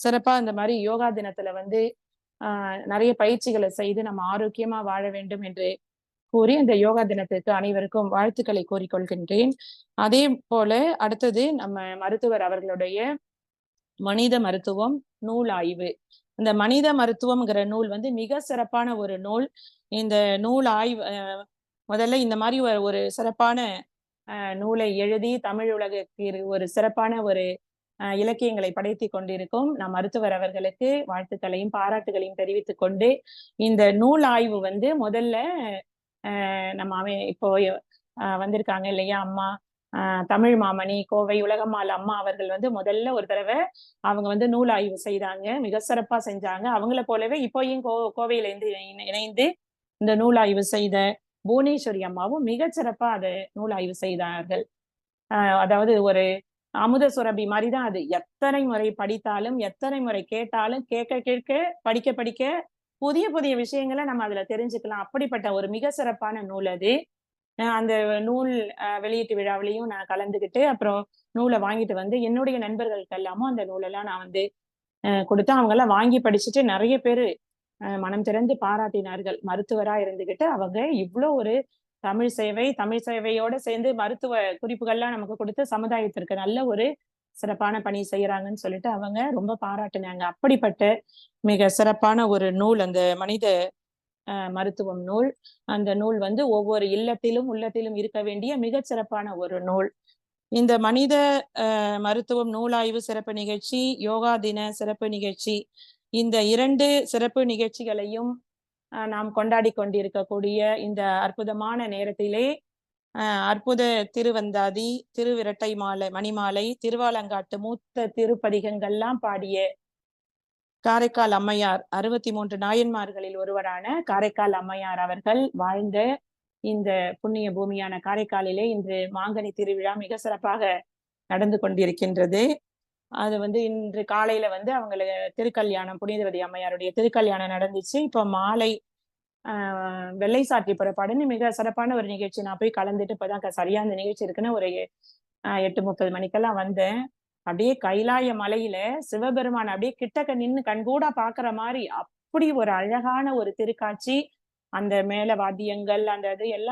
சிறப்பா இந்த மாதிரி யோகா தினத்துல வந்து ஆஹ் நிறைய பயிற்சிகளை செய்து நம்ம ஆரோக்கியமா வாழ வேண்டும் என்று கூறி இந்த யோகா தினத்திற்கு அனைவருக்கும் வாழ்த்துக்களை கூறிக்கொள்கின்றேன். அதே போல அடுத்தது நம்ம மருத்துவர் அவர்களுடைய மனித மருத்துவம் நூல் ஆய்வு. இந்த மனித மருத்துவம்ங்கிற நூல் வந்து மிக சிறப்பான ஒரு நூல். இந்த நூல் ஆய்வு அஹ் முதல்ல இந்த மாதிரி ஒரு ஒரு சிறப்பான அஹ் நூலை எழுதி தமிழ் உலகிற்கு ஒரு சிறப்பான ஒரு இலக்கியங்களை படைத்து கொண்டிருக்கும் நம் மருத்துவர் அவர்களுக்கு வாழ்த்துக்களையும் பாராட்டுகளையும் தெரிவித்துக் கொண்டு இந்த நூல் ஆய்வு வந்து முதல்ல நம்ம அமை இப்போ வந்திருக்காங்க இல்லையா அம்மா தமிழ் மாமணி கோவை உலகம்மாள் அம்மா அவர்கள் வந்து முதல்ல ஒரு தடவை அவங்க வந்து நூல் ஆய்வு செய்தாங்க மிக சிறப்பா செஞ்சாங்க. அவங்கள போலவே இப்போயும் கோ கோவையில இருந்து இணை- இணைந்து இந்த நூல் ஆய்வு செய்த புவனேஸ்வரி அம்மாவும் மிகச்சிறப்பா அதை நூல் ஆய்வு செய்தார்கள். ஆஹ் அதாவது ஒரு அமுத சுரபி மாதிரி தான் அது. எத்தனை முறை படித்தாலும் எத்தனை முறை கேட்டாலும் கேட்க கேட்க படிக்க படிக்க புதிய புதிய விஷயங்களை நம்ம அதுல தெரிஞ்சுக்கலாம். அப்படிப்பட்ட ஒரு மிக சிறப்பான நூல் அது. அஹ் அந்த நூல் அஹ் வெளியீட்டு விழாவிலையும் நான் கலந்துக்கிட்டு அப்புறம் நூலை வாங்கிட்டு வந்து என்னுடைய நண்பர்களுக்கு எல்லாமும் அந்த நூலெல்லாம் நான் வந்து கொடுத்து அவங்க எல்லாம் வாங்கி படிச்சுட்டு நிறைய பேர் மனம் திறந்து பாராட்டினார்கள். மருத்துவரா இருந்துகிட்டு அவங்க இவ்வளோ ஒரு தமிழ் சேவை தமிழ் சேவையோட சேர்ந்து மருத்துவ குறிப்புகள்லாம் நமக்கு கொடுத்து சமுதாயத்திற்கு நல்ல ஒரு சிறப்பான பணி செய்யறாங்கன்னு சொல்லிட்டு அவங்க ரொம்ப பாராட்டினாங்க. அப்படிப்பட்ட மிக சிறப்பான ஒரு நூல் அந்த மனித மருத்துவம் நூல். அந்த நூல் வந்து ஒவ்வொரு இல்லத்திலும் உள்ளத்திலும் இருக்க வேண்டிய மிகச் சிறப்பான ஒரு நூல். இந்த மனித மருத்துவம் நூலாய்வு சிறப்பு நிகழ்ச்சி யோகா தின சிறப்பு நிகழ்ச்சி. இந்த இரண்டு சிறப்பு நிகழ்ச்சிகளையும் நாம் கொண்டாடி கொண்டிருக்கக்கூடிய இந்த அற்புதமான நேரத்திலே அற்புத திருவந்தாதி திருவிரட்டை மாலை மணிமாலை திருவாலங்காட்டு மூத்த திருப்பதிகங்கள்லாம் பாடிய காரைக்கால் அம்மையார் அறுபத்தி மூன்று நாயன்மார்களில் ஒருவரான காரைக்கால் அம்மையார் அவர்கள் வாழ்ந்த இந்த புண்ணிய பூமியான காரைக்காலிலே இன்று மாங்கனி திருவிழா மிக சிறப்பாக நடந்து கொண்டிருக்கின்றது. அது வந்து இன்று காலையில வந்து அவங்களுக்கு திருக்கல்யாணம் புனிதவதி அம்மையாருடைய திருக்கல்யாணம் நடந்துச்சு. இப்போ மாலை ஆஹ் வெள்ளை சாற்றி புறப்பாடுன்னு மிக சிறப்பான ஒரு நிகழ்ச்சி. நான் போய் கலந்துட்டு இப்பதான் சரியா அந்த நிகழ்ச்சி இருக்குன்னு ஒரு ஆஹ் எட்டு முப்பது மணிக்கெல்லாம் வந்தேன். அப்படியே கைலாய மலையில சிவபெருமான் அப்படியே கிட்டக்க நின்னு கண்கூடா பாக்குற மாதிரி அப்படி ஒரு அழகான ஒரு திருக்காட்சி. அந்த மேல வாத்தியங்கள் அந்த இது எல்லாம்